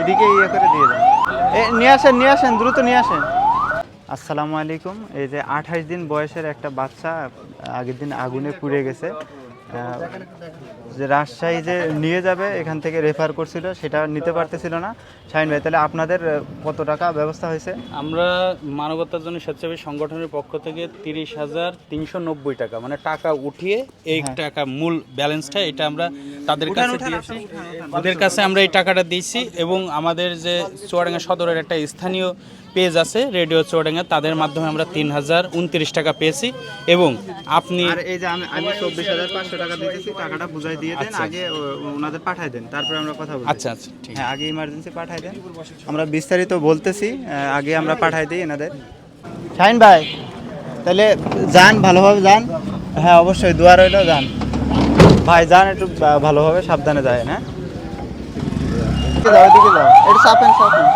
এদিকে ইয়ে করে দিয়ে দেন। এ, নিয়ে আসেন নিয়ে আসেন, দ্রুত নিয়ে আসেন। আসসালামু আলাইকুম। এই যে আঠাশ দিন বয়সের একটা বাচ্চা, আগের দিন আগুনে পুড়ে গেছে। যে রাজশাহী যে নিয়ে যাবে এখান থেকে রেফার করছিল সেটা নিতে পারতেছিল না। শাহিন ভাই তাহলে আপনাদের কত টাকা ব্যবস্থা হয়েছে? আমরা মানবতার জন্য স্বেচ্ছাসেবী সংগঠনের পক্ষ থেকে তিরিশ হাজার তিনশো নব্বই টাকা মানে টাকা উঠিয়ে এই টাকা মূল ব্যালেন্সটা এটা আমরা তাদের কাছে দিয়েছি ওদের কাছে আমরা এই টাকাটা দিয়েছি এবং আমাদের যে চুয়াডাঙ্গা সদরের একটা স্থানীয় পেজ আছে রেডিও চুয়াডাঙ্গা তাদের মাধ্যমে আমরা তিন হাজার উনত্রিশ টাকা পেয়েছি এবং আপনি আর এই যে আমি আমি চব্বিশ হাজার পাঁচশো টাকা দিতেছি টাকাটা বুঝাই দিয়ে দেন আচ্ছা। আগে ওনাদের পাঠাই দেন তারপরে আমরা কথা বলি। আচ্ছা আচ্ছা ঠিক। হ্যাঁ আগে ইমার্জেন্সি পাঠাই দেন। আমরা বিস্তারিত বলতেছি আগে আমরা পাঠাই দিই এনাদের। শাহিন ভাই তাহলে যান ভালোভাবে যান। হ্যাঁ অবশ্যই দোয়া রইল যান। ভাই যান একটু ভালোভাবে সাবধানে যায় হ্যাঁ। যাও এদিকে যাও। একটু চাপেন চাপেন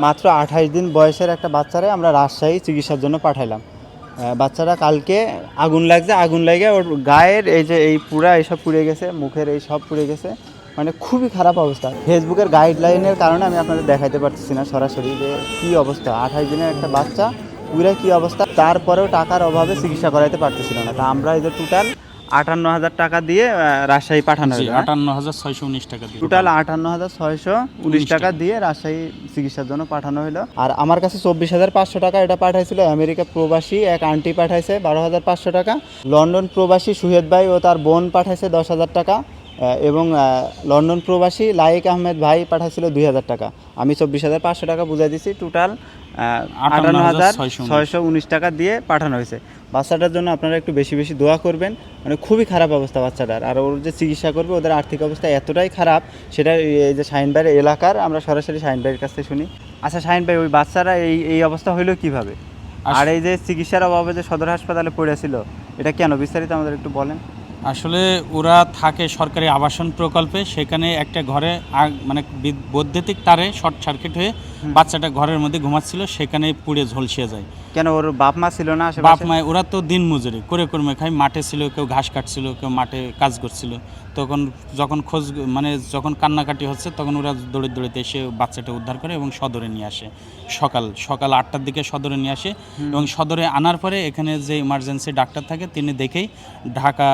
মাত্র আঠাশ দিন বয়সের একটা বাচ্চারে আমরা রাজশাহী চিকিৎসার জন্য পাঠাইলাম। আহ, বাচ্চাটা কালকে আগুন লাগছে আগুন লাগে ওর গায়ের এই যে এই পুরা এইসব পুড়ে গেছে মুখের এই সব পুড়ে গেছে। মানে খুবই খারাপ অবস্থা। ফেসবুকের গাইডলাইনের কারণে আমি আপনাদের দেখাইতে পারতেছি না সরাসরি যে কী অবস্থা। আঠাশ দিনের একটা বাচ্চা পুরা কী অবস্থা? তারপরেও টাকার অভাবে চিকিৎসা করাইতে পারতেছিল না। তা আমরা এই যে টোটাল আটান্ন হাজার টাকা দিয়ে রাজশাহী পাঠানো হয়েছে হলো, হ্যাঁ? আটান্ন হাজার ছয়শো উনিশ টাকা দিয়ে টোটাল আটান্ন হাজার ছয়শো উনিশ টাকা দিয়ে রাজশাহী চিকিৎসার জন্য পাঠানো হলো। আর আমার কাছে চব্বিশ হাজার পাঁচশো টাকা এটা পাঠাইছিল আমেরিকা প্রবাসী এক আন্টি পাঠাইছে বারো হাজার পাঁচশো টাকা। লন্ডন প্রবাসী সুহেদ ভাই ও তার বোন পাঠাইছে দশ হাজার টাকা। এবং লন্ডন প্রবাসী লাইক আহমেদ ভাই পাঠাচ্ছিল দুই হাজার টাকা। আমি চব্বিশ হাজার পাঁচশো টাকা বুঝাই দিছি টোটাল আটান্ন হাজার ছয়শো উনিশ। টাকা দিয়ে পাঠানো হয়েছে। বাচ্চাটার জন্য আপনারা একটু বেশি বেশি দোয়া করবেন। মানে খুবই খারাপ অবস্থা বাচ্চাটার। আর ওর যে চিকিৎসা করবে ওদের আর্থিক অবস্থা এতটাই খারাপ সেটা এই যে শাহিন ভাইয়ের এলাকার আমরা সরাসরি শাহিন ভাইয়ের কাছ থেকে শুনি। আচ্ছা শাহিন ভাই ওই বাচ্চারা এই এই অবস্থা হইল কীভাবে? আর এই যে চিকিৎসার অভাবে যে সদর হাসপাতালে পড়েছিল এটা কেন? বিস্তারিত আমাদের একটু বলেন। আসলে ওরা থাকে সরকারি আবাসন প্রকল্পে, সেখানে একটা ঘরে মানে বিদ- বৈদ্যুতিক তারে শর্ট সার্কিট হয়ে বাচ্চাটা ঘরের মধ্যে ঘুমাচ্ছিল সেখানে পুড়ে ঝলসিয়ে যায়। কেন ওর বাপ মা ছিল না বাপ মায় ওরা তো দিন মজুরি করে কর্মে খায় মাঠে ছিল কেউ ঘাস কাটছিল কেউ মাঠে কাজ করছিল। তখন যখন খোঁজ মানে যখন কান্নাকাটি হচ্ছে তখন ওরা দৌড়ে দৌড়িতে এসে বাচ্চাটা উদ্ধার করে এবং সদরে নিয়ে আসে। সকাল সকাল আটটার দিকে সদরে নিয়ে আসে এবং সদরে আনার পরে এখানে যে ইমার্জেন্সি ডাক্তার থাকে তিনি দেখেই ঢাকা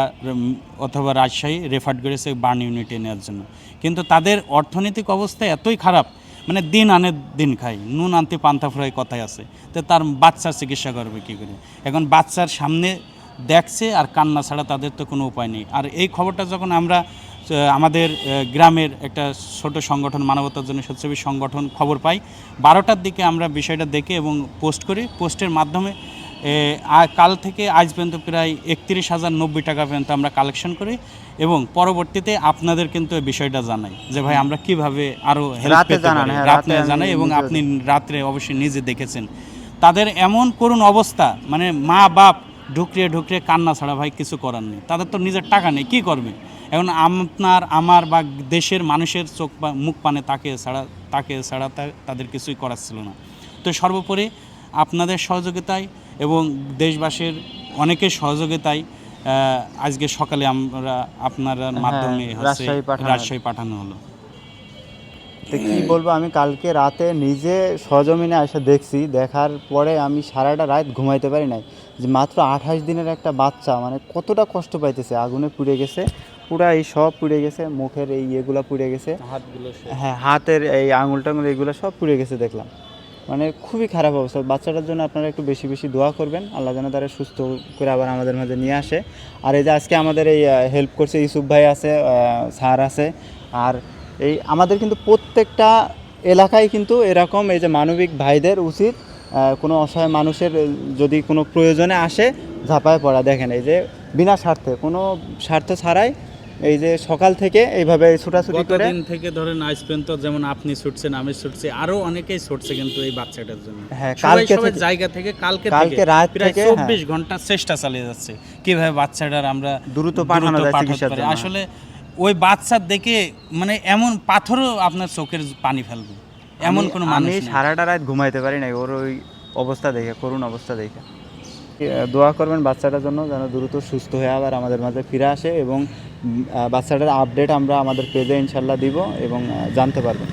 অথবা রাজশাহী রেফার করেছে বার্ন ইউনিটে নেওয়ার জন্য। কিন্তু তাদের অর্থনৈতিক অবস্থা এতই খারাপ মানে দিন আনে দিন খাই, নুন আনতে পান্তা ফ্রাই কথায় আছে। তো তার বাচ্চার চিকিৎসা করবে কী করে? এখন বাচ্চার সামনে দেখছে আর কান্না ছাড়া তাদের তো কোনো উপায় নেই। আর এই খবরটা যখন আমরা আমাদের গ্রামের একটা ছোট সংগঠন, মানবতার জন্য স্বেচ্ছাসেবী সংগঠন খবর পাই, বারোটার দিকে আমরা বিষয়টা দেখে এবং পোস্ট করি। পোস্টের মাধ্যমে কাল থেকে আজ পর্যন্ত প্রায় একত্রিশ হাজার নব্বই টাকা পর্যন্ত আমরা কালেকশন করি এবং পরবর্তীতে আপনাদের কিন্তু এই বিষয়টা জানাই যে ভাই আমরা কীভাবে আরও হেল্প রাতে পেতে পারি। হ্যাঁ, রাতে জানাই এবং আপনি রাত্রে অবশ্যই নিজে দেখেছেন। তাদের এমন করুণ অবস্থা মানে মা বাপ ঢুকরিয়ে ঢুকরিয়ে কান্না ছাড়া ভাই কিছু করার নেই। তাদের তো নিজের টাকা নেই কি করবে? এখন আপনার আমার বা দেশের মানুষের চোখ বা মুখ পানে তাকে ছাড়া তাকে ছাড়া তাদের কিছুই করার ছিল না। তো সর্বোপরি আপনাদের সহযোগিতায় এবং দেশবাসীর অনেকের সহযোগিতায় আজকে সকালে আমরা আপনার মাধ্যমে হ্যাঁ, রাজশাহী পাঠানো হলো। তো কি বলব আমি কালকে রাতে নিজে সজমিনে এসে দেখছি দেখার পরে আমি সারাটা রাত ঘুমাইতে পারি নাই। যে মাত্র আঠাশ দিনের একটা বাচ্চা মানে কতটা কষ্ট পাইতেছে আগুনে পুড়ে গেছে পুরা এই সব পুড়ে গেছে মুখের এই ইয়েগুলো পুড়ে গেছে। হাতগুলো হ্যাঁ হাতের এই আঙুল টাঙুল এগুলো সব পুড়ে গেছে দেখলাম। মানে খুবই খারাপ অবস্থা। বাচ্চাটার জন্য আপনারা একটু বেশি বেশি দোয়া করবেন। আল্লাহ যেন তারা সুস্থ করে আবার আমাদের মাঝে নিয়ে আসে। আর এই যে আজকে আমাদের এই হেল্প করছে ইউসুফ ভাই আছে স্যার আছে। আর এই আমাদের কিন্তু প্রত্যেকটা এলাকায় কিন্তু এরকম এই যে মানবিক ভাইদের উচিত কোনো অসহায় মানুষের যদি কোনো প্রয়োজনে আসে, ঝাঁপায় পড়া। দেখেন এই যে বিনা স্বার্থে, কোনো স্বার্থ ছাড়াই এই যে সকাল থেকে এইভাবে ছোটাছুটি করে গতদিন থেকে ধরেন আজ পর্যন্ত যেমন আপনি ছুটছেন আমি ছুটছি আরও অনেকেই ছুটছে কিন্তু এই বাচ্চাটার জন্য হ্যাঁ, কালকে থেকে- জায়গা থেকে কালকে কালকে রাত থেকে, হ্যাঁ। চব্বিশ ঘণ্টা চেষ্টা চালিয়ে যাচ্ছে কীভাবে বাচ্চাটার আমরা দ্রুত পাঠানো যায় চিকিৎসার জন্য। আসলে ওই বাচ্চা দেখে মানে এমন পাথরও আপনার চোখের পানি ফেলবে এমন আমি- কোনো আমি মানুষ নেই। সারাটা রাত ঘুমাইতে পারি নাই ওর ওই অবস্থা দেখে করুণ অবস্থা দেখে দোয়া করবেন বাচ্চাটার জন্য যেন দ্রুত সুস্থ হয়ে আবার আমাদের মাঝে ফিরে আসে এবং বাচ্চাটার আপডেট আমরা আমাদের পেজে ইনশাল্লাহ দিব এবং জানতে পারবেন।